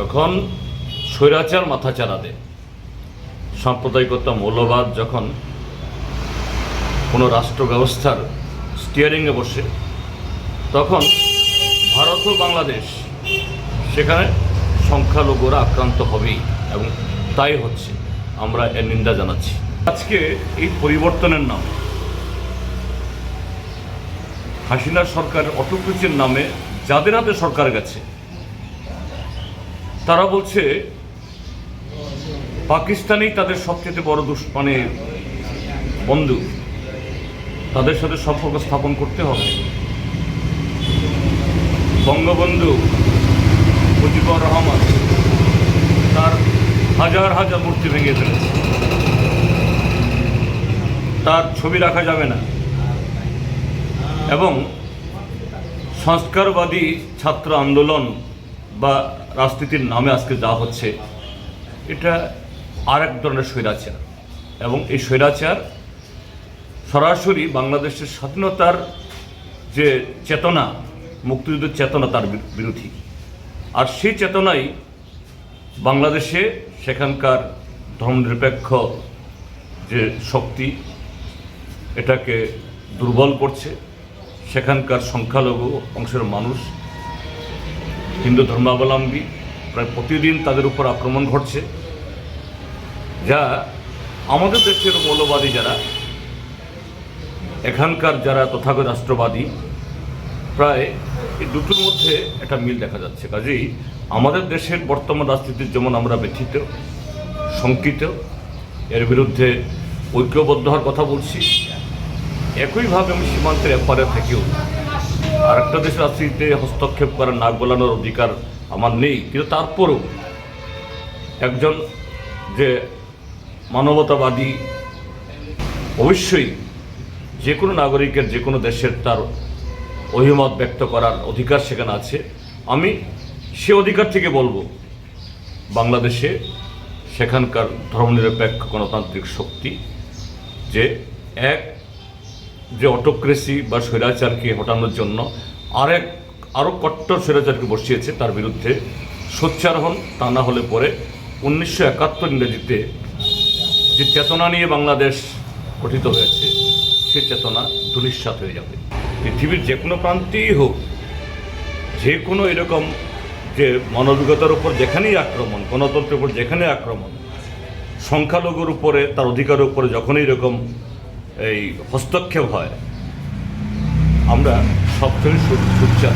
যখন স্বৈরাচার মাথা চারা দেয়, সাম্প্রদায়িকতা মৌলবাদ যখন কোনো রাষ্ট্র ব্যবস্থার স্টিয়ারিংয়ে বসে, তখন ভারত ও বাংলাদেশ সেখানে সংখ্যালঘুরা আক্রান্ত হবেই এবং তাই হচ্ছে আমরা এর নিন্দা জানাচ্ছি। আজকে এই পরিবর্তনের নাম হাসিনা সরকারের অটোক্রেসির নামে যাদের হাতে সরকার গেছে তারা বলছে, পাকিস্তানেই তাদের সবচেয়ে বড় দুষ মানে বন্ধু। তাদের সাথে সম্পর্ক স্থাপন করতে হবে। বঙ্গবন্ধু মুজিবুর রহমান তার হাজার হাজার মূর্তি ভেঙে ফেলেছে। তার ছবি রাখা যাবে না। এবং সংস্কারবাদী ছাত্র আন্দোলন বা রাজনীতির নামে আজকে যা হচ্ছে, এটা আর এক ধরনের স্বৈরাচার। এবং এই স্বৈরাচার সরাসরি বাংলাদেশের স্বাধীনতার যে চেতনা, মুক্তিযুদ্ধের চেতনা তার বিরোধী। আর সেই চেতনাই বাংলাদেশে সেখানকার ধর্মনিরপেক্ষ যে শক্তি, এটাকে দুর্বল করছে। সেখানকার সংখ্যালঘু অংশের মানুষ হিন্দু ধর্মাবলম্বী, প্রায় প্রতিদিন তাদের উপর আক্রমণ ঘটছে। যা আমাদের দেশের মৌলবাদী যারা, এখানকার যারা তথাগত রাষ্ট্রবাদী, প্রায় এই দুটোর মধ্যে একটা মিল দেখা যাচ্ছে। কাজেই আমাদের দেশের বর্তমান রাজনীতির যেমন আমরা ব্যথিত, শঙ্কিত, এর বিরুদ্ধে ঐক্যবদ্ধ হওয়ার কথা বলছি, একইভাবে আমি সীমান্তের এপারে থেকেও আর একটা দেশের রাজনীতিতে হস্তক্ষেপ করার নাক গলানোর অধিকার আমার নেই, কিন্তু তারপরেও একজন যে মানবতাবাদী, অবশ্যই যে কোনো নাগরিকের, যে কোনো দেশের তার অভিমত ব্যক্ত করার অধিকার সেখানে আছে। আমি সে অধিকার থেকে বলব, বাংলাদেশে সেখানকার ধর্মনিরপেক্ষ গণতান্ত্রিক শক্তি যে এক যে অটোক্রেসি বা স্বৈরাচারকে হটানোর জন্য আরেক আরও কট্টর স্বৈরাচারকে বসিয়েছে তার বিরুদ্ধে। সোচ্চার হন তা না হলে পরে উনিশশো একাত্তর ইংরেজিতে যে চেতনা নিয়ে বাংলাদেশ গঠিত হয়েছে, সে চেতনা ধূলিসাৎ হয়ে যাবে। পৃথিবীর যে কোনো প্রান্তেই হোক, যে কোনো এরকম যে মানবিকতার উপর যেখানেই আক্রমণ, গণতন্ত্রের উপর যেখানে আক্রমণ, সংখ্যালঘুর উপরে তার অধিকারের উপরে যখনই এরকম এই হস্তক্ষেপ হয়। আমরা সবচেয়ে সোচ্চার